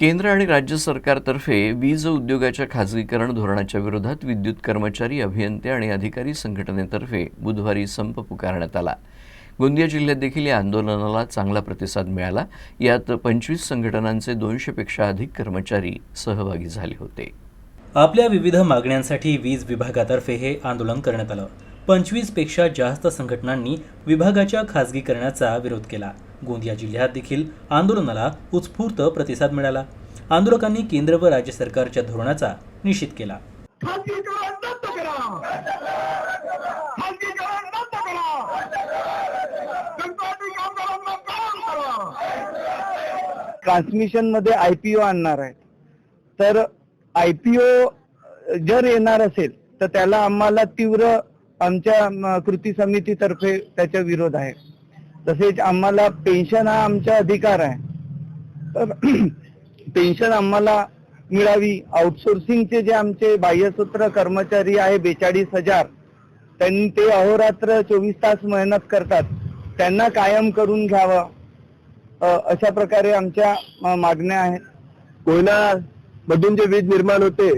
केंद्र आणि राज्य सरकारतर्फे वीज उद्योगाच्या खाजगीकरण धोरणाच्या विरोधात विद्युत कर्मचारी अभियंते आणि अधिकारी संघटनेतर्फे बुधवारी संप पुकारण्यात आला. गोंदिया जिल्ह्यात देखील या आंदोलनाला चांगला प्रतिसाद मिळाला. यात पंचवीस संघटनांचे दोनशेपेक्षा अधिक कर्मचारी सहभागी झाले होते. आपल्या विविध मागण्यांसाठी वीज विभागातर्फे हे आंदोलन करण्यात आलं. पंचवीसपेक्षा जास्त संघटनांनी विभागाच्या खाजगीकरणाचा विरोध केला. गोंदिया जिल्ह्यात देखील आंदोलनाला उत्स्फूर्त प्रतिसाद मिळाला. आंदोलकांनी केंद्र व राज्य सरकारच्या धोरणाचा निषेध केला. ट्रान्समिशनमध्ये आयपीओ आणणार आहे तर आयपीओ जर येणार असेल तर त्याला आम्हाला तीव्र आमच्या कृती समितीतर्फे त्याचा विरोध आहे. तसेच आम्हाला पेन्शन हा आमचा अधिकार आहे. तर पेन्शन आम्हाला मिळावी. आउटसोर्सिंगचे जे आमचे बाह्यसूत्र कर्मचारी आहे बेचाळीस हजार त्यांनी ते अहोरात्र चोवीस तास मेहनत करतात. त्यांना कायम करून घ्यावं. अशा प्रकारे आमच्या मागण्या आहेत. कोयना मधून जे वीज निर्माण होते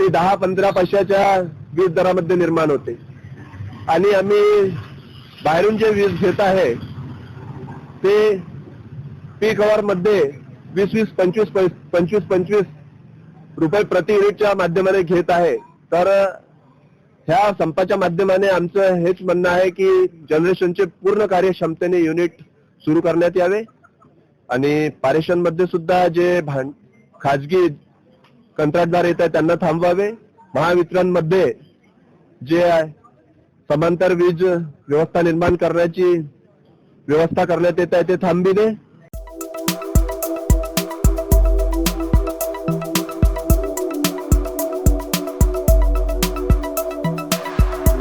ते दहा पंधरा पैशाच्या वीज दरामध्ये निर्माण होते. आणि आम्ही बाहेरून जे वीज घेत आहे ते पीक आवर मध्ये वीस वीस पंचवीस पंचवीस पंचवीस रुपये प्रति युनिटच्या माध्यमाने घेत आहे. तर ह्या संपाच्या माध्यमाने आमचं हेच म्हणणं आहे की जनरेशनचे पूर्ण कार्यक्षमतेने युनिट सुरू करण्यात यावे. आणि पारेषणमध्ये सुद्धा जे भांड खाजगी कंत्राटदार येत आहेत त्यांना थांबवावे. महावितरणमध्ये जे आहे, समांतर वीज व्यवस्था निर्माण करण्याची व्यवस्था करण्यात येत आहे ते थांबविणे